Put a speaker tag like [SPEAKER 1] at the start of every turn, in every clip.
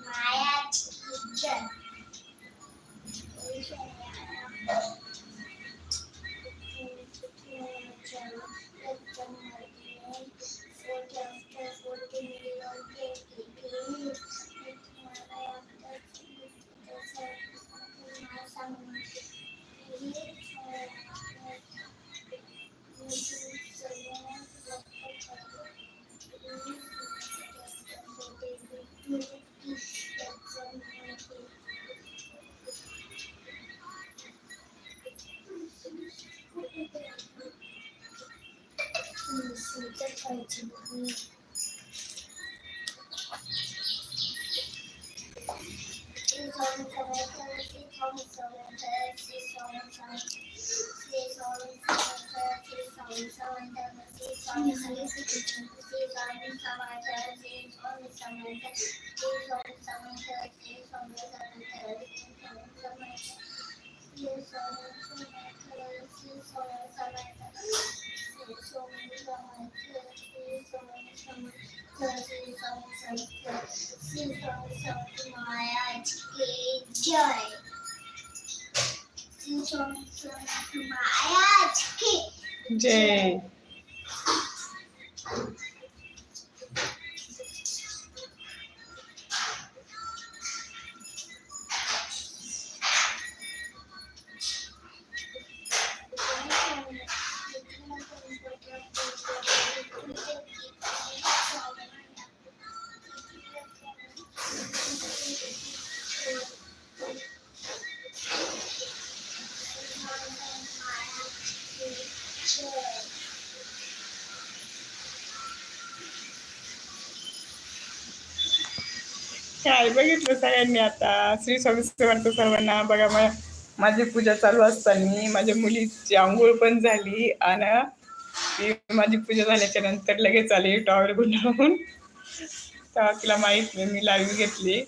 [SPEAKER 1] Bye. जय मायाच की
[SPEAKER 2] जय काय बघितलं सगळ्यांनी आता? श्री स्वामी समर्थ सर्वांना बघा मला माझी पूजा चालू असताना माझ्या मुलीची आंघोळ पण झाली आणि ती माझी पूजा झाल्याच्यानंतर लगेच आली टॉवेल गुंडाळून. तेव्हा तिला माहीत नाही मी लाईव्ह घेतली.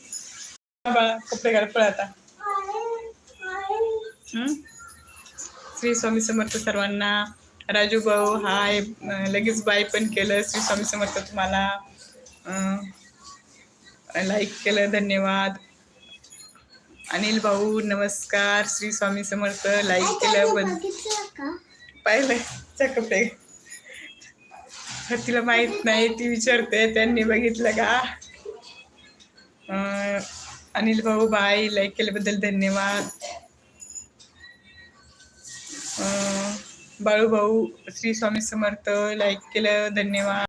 [SPEAKER 2] बाळा कपडे घाल पळ आता. श्री स्वामी समर्थ सर्वांना. राजू भाऊ हाय लगेच बाय पण केलं. श्री स्वामी समर्थ तुम्हाला. अं, लाईक केलं धन्यवाद. अनिल भाऊ नमस्कार. श्री स्वामी समर्थ लाईक केलं पण पाहिलं कपडे तिला माहीत नाही ती विचारते त्यांनी बघितलं का? अनिल भाऊ बाय लाईक केल्याबद्दल धन्यवाद. बाळू भाऊ श्री स्वामी समर्थ लाईक केलं धन्यवाद.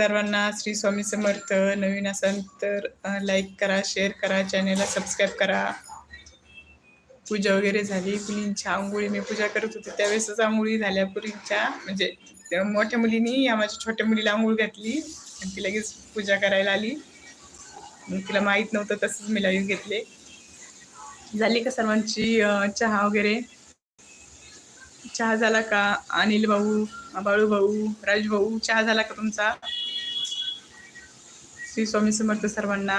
[SPEAKER 2] सर्वांना श्री स्वामी समर्थ नवीन असाल तर लाईक करा शेअर करा चॅनेलला सबस्क्राईब करा. पूजा वगैरे झाली मुलींच्या आंघोळी मी पूजा करत होते. त्यावेळेसच आंघोळी झाल्या पुरींच्या म्हणजे मोठ्या मुलीनी या माझ्या छोट्या मुलीला आंघोळ घातली आणि ती लगेच पूजा करायला आली. मग तिला माहीत नव्हतं तसंच मी लाईव्ह घेतले. झाली का सर्वांची चहा वगैरे? चहा झाला का? अनिल भाऊ बाळू भाऊ राज भाऊ चहा झाला का तुमचा? श्री स्वामी समर्थ सर्वांना.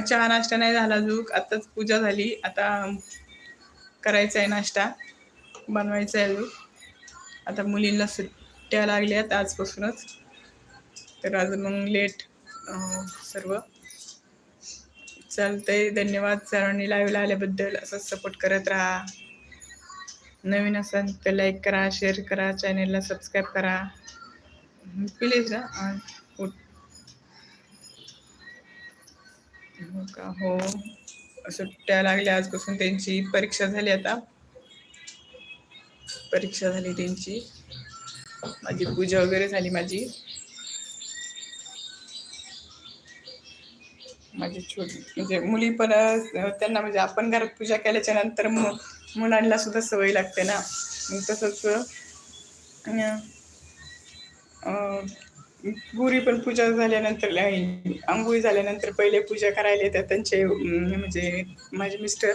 [SPEAKER 2] चहा नाश्ता नाही झाला अजून. आताच पूजा झाली. आता करायचा आहे नाश्ता. बनवायचा आहे अजून. आता मुलींना सुट्ट्या लागल्यात आजपासूनच. तर अजून मग लेट सर्व. चालतंय. धन्यवाद सर्वांनी लाईव्हला आल्याबद्दल. असंच सपोर्ट करत राहा. नवीन असाल तर लाईक करा शेअर करा चॅनेलला सबस्क्राईब करा. प्लीज ना उठ. हो का हो. सुट्ट्या लागल्या आजपासून त्यांची. परीक्षा झाली आता. परीक्षा झाली त्यांची. माझी पूजा वगैरे झाली माझी. माझी छोटी म्हणजे मुली पण त्यांना म्हणजे आपण घरात पूजा केल्याच्यानंतर मग मुलांना सुद्धा सवय लागते ना. तसंच गुरी पण पूजा झाल्यानंतर आंघोळी झाल्यानंतर पहिले पूजा करायला येतात. त्यांचे म्हणजे माझे मिस्टर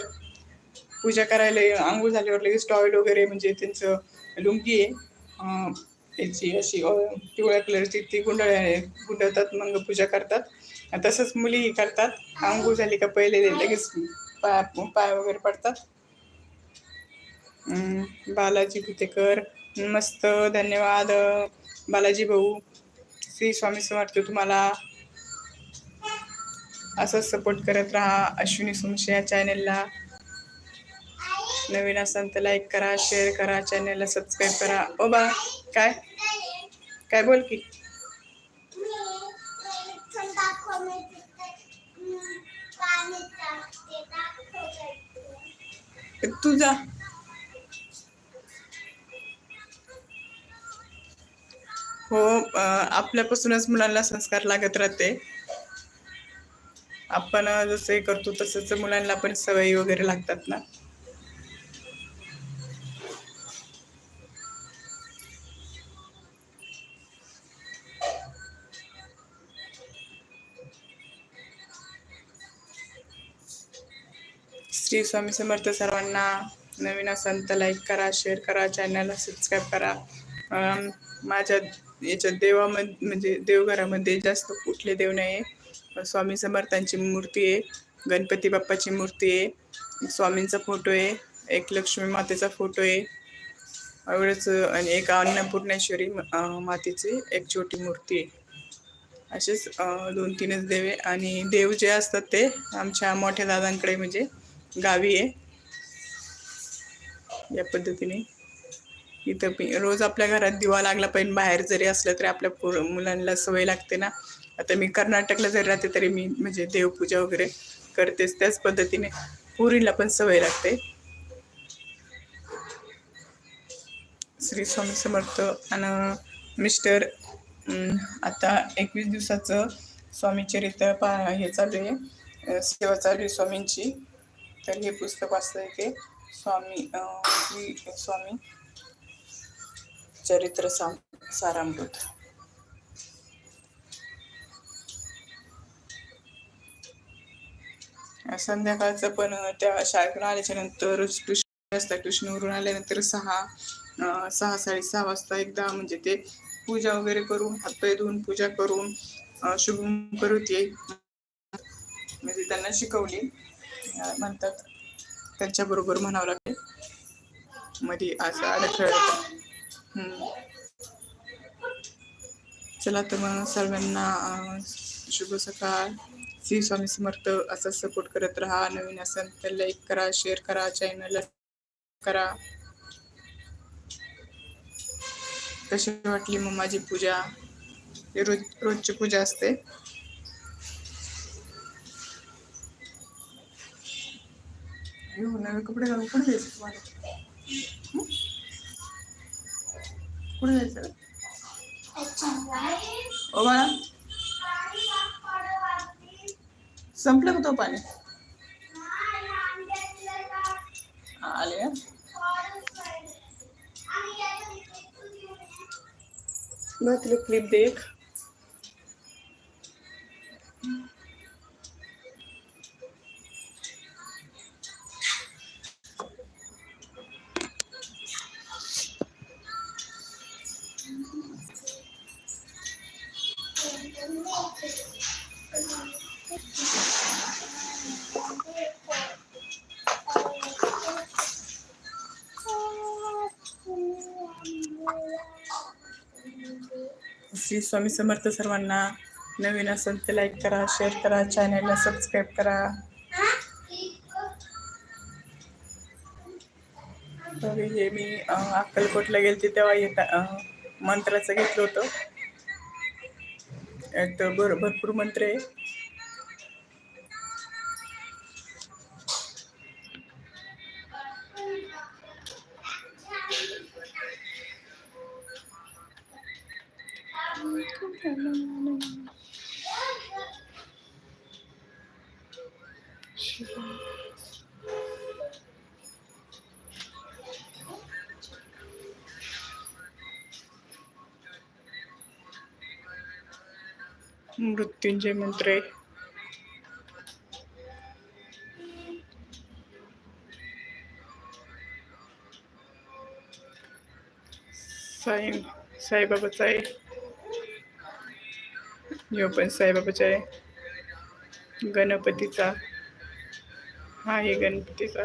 [SPEAKER 2] पूजा करायला आंघोळ झाल्यावर लगेच टॉयल वगैरे म्हणजे त्यांचं लुंगी आहे. त्याची अशी पिवळ्या कलरची ती गुंडळ गुंडळतात मग पूजा करतात. तसंच मुलीही करतात. आंघोळ झाली का पहिले लगेच पाय पाय वगैरे पडतात. बालाजी भुतेकर मस्त धन्यवाद. बालाजी भाऊ श्री स्वामी समर्थ तुम्हाला असंच सपोर्ट करत राहा अश्विनी सुमशे या चॅनेलला नवीन असाल तर लाईक करा शेअर करा चॅनेलला सबस्क्राईब करा. ओ बा काय? काय बोल की? तुझा हो आपल्यापासूनच मुलांना संस्कार लागत राहते. आपण जसे करतो तसंच मुलांना पण सवयी वगैरे लागतात ना. श्री स्वामी समर्थ सर्वांना नवीन असाल तर लाईक करा शेअर करा चॅनलला सबस्क्राईब करा. माझ्या याच्यात देवामध्ये म्हणजे देवघरामध्ये जास्त कुठले देव नाही आहे स्वामी समर्थांची मूर्ती आहे गणपती बाप्पाची मूर्ती आहे स्वामींचा फोटो आहे एक लक्ष्मी मातेचा फोटो आहे. एवढंच आणि एक अन्नपूर्णेश्वरी मातेची एक छोटी मूर्ती आहे. असेच दोन तीनच देव आहे. आणि देव जे असतात ते आमच्या मोठ्या दादांकडे म्हणजे गावी आहे. या पद्धतीने. इथं मी रोज आपल्या घरात दिवा लागला पाहिजे बाहेर जरी असलं तरी आपल्या पोर मुलांना सवय लागते ना. आता मी कर्नाटकला जरी राहते तरी मी म्हणजे देवपूजा वगैरे करतेच त्याच पद्धतीने. पुरीला पण सवय लागते. श्री स्वामी समर्थ आणि मिस्टर आता एकवीस दिवसाचं स्वामीचरित पा हे चालू आहे. सेवा चालू आहे स्वामींची. तर हे पुस्तक वाचता येते स्वामी श्री स्वामी. चरित्र साम सारामृत संध्याकाळचं पण त्या शाळेकडून आल्याच्यानंतर ट्युशन असतात ट्युशनवरून आल्यानंतर सहा अं, सहा साडेसहा वाजता एकदा म्हणजे ते पूजा वगैरे करून हातपाय धुवून पूजा करून शुभम करूती म्हणजे त्यांना शिकवली. म्हणतात त्यांच्याबरोबर म्हणावं लागेल. मध्ये आज अडथळा चला तर मग सर्वांना शुभ सकाळ. श्री स्वामी समर्थ असा सपोर्ट करत राहा. नवीन असेल तर लाईक करा शेअर करा चॅनलला करा. कशी वाटली मग माझी पूजा? हे रोज रोजची पूजा असते. नवे कपडे घालून पण जायचं तुम्हाला? कुठे जायचं? ओ बाळा संपलं का तो पाणी? आले? बघ तुला क्लिप देख. श्री स्वामी समर्थ सर्वांना नवीन असेल तर लाईक करा शेअर करा चॅनलला सबस्क्राईब करा. तरी हे मी अक्कलकोटला गेलते तेव्हा येता मंत्राचं घेतलं होतं. यात भर भरपूर मंत्र आहे. मृत्युंजय मंत्र आहे साई साईबाबाचा आहे यो पण साईबाबाचा आहे गणपतीचा हा आहे गणपतीचा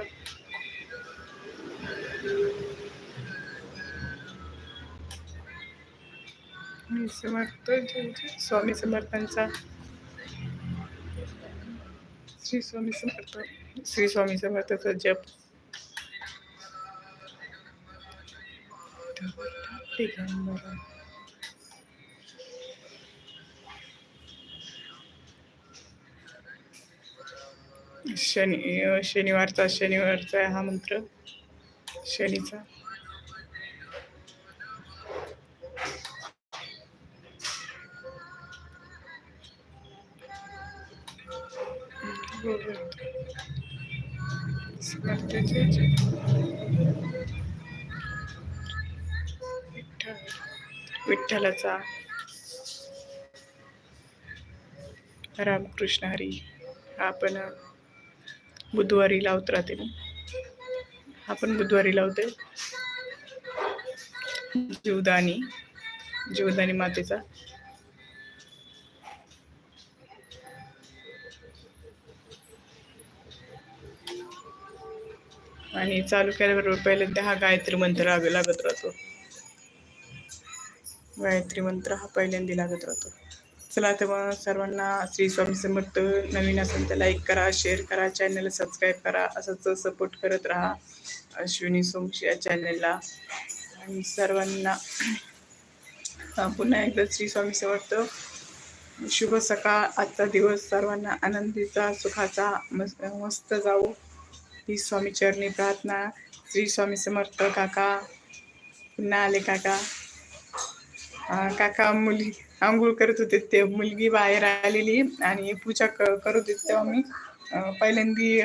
[SPEAKER 2] मी समर्थ स्वामी समर्थांचा. श्री स्वामी समर्थ. श्री स्वामी समर्थाचा जप. शनि शनिवारचा शनिवारचा हा मंत्र. शनीचा. विठ्ठलाचा. रामकृष्ण हरी. आपण बुधवारी लावत राहते आपण बुधवारी लावते जीवदानी जीवदानी मातेचा. आणि चालू केल्याबरोबर पहिल्यांदा हा गायत्री मंत्र लाग- लागत राहतो. गायत्री मंत्र हा पहिल्यांदा लागत राहतो. चला तर मग सर्वांना श्री स्वामी समर्थ नवीन असेल तर लाईक करा शेअर करा चॅनलला सबस्क्राईब करा असंच सपोर्ट करत राहा. अश्विनी सोमशी या चॅनलला आणि सर्वांना पुन्हा एकदा श्री स्वामी समर्थ. शुभ सकाळ. आजचा दिवस सर्वांना आनंदीचा सुखाचा मस्त मस्त जाऊ ही स्वामी चरणी प्रार्थना श्री स्वामी समर्थ काका पुन्हा आले काका. काका मुली आंघोळ करत होते ते मुलगी बाहेर आलेली आणि पूजा क करत होते तेव्हा मी पहिल्यांदी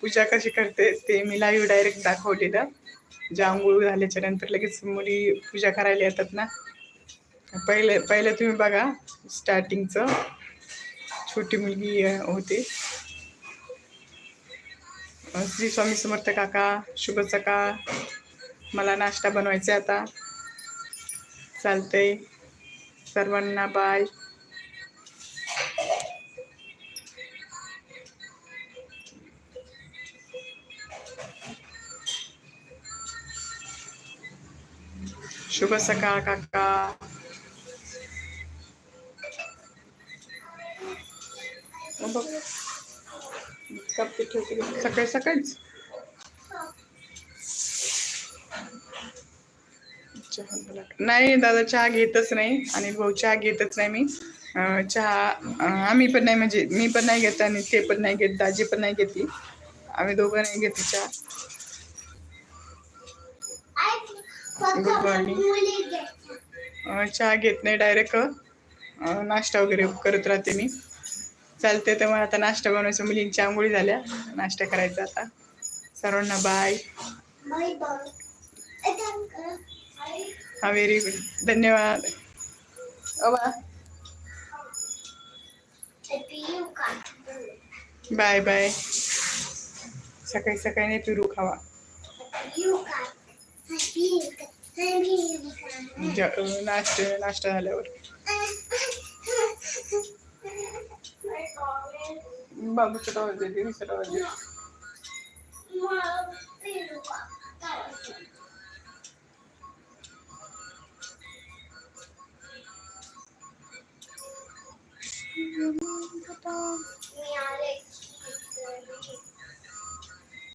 [SPEAKER 2] पूजा कशी करते ते मी लाईव्ह डायरेक्ट दाखवलेलं. जे आंघोळ झाल्याच्यानंतर लगेच मुली पूजा करायला येतात ना. पहिले पहिले तुम्ही बघा स्टार्टिंगचं छोटी मुलगी होती. श्री स्वामी समर्थ काका शुभ सकाळ. मला नाश्ता बनवायचा आहे आता. चालते सर्वांना बाय शुभ सकाळ काका. बघ. कप ठेवते सकाळी सकाळीच? नाही दादा चहा घेतच नाही आणि भाऊ चहा घेतच नाही मी. चहा आम्ही पण नाही म्हणजे मी पण नाही घेत आणि ते पण नाही घेत दाजी पण नाही घेते आम्ही दोघं नाही घेते चहा. गुड मॉर्निंग चहा घेत नाही डायरेक्ट. नाश्ता वगैरे करत राहते मी. चालते तर मग आता नाश्ता बनवायचं. मुलींची आंघोळी झाल्या. नाश्ता करायचा आता. सर्वांना बाय हा व्हेरी गुड धन्यवाद. अबा बाय बाय सकाळी सकाळी नाही पिरू खावा. नाश्ता नाश्ता झाल्यावर. Bak bu tarafa gidiyor, diğer tarafa gidiyor. Yeah, Alex.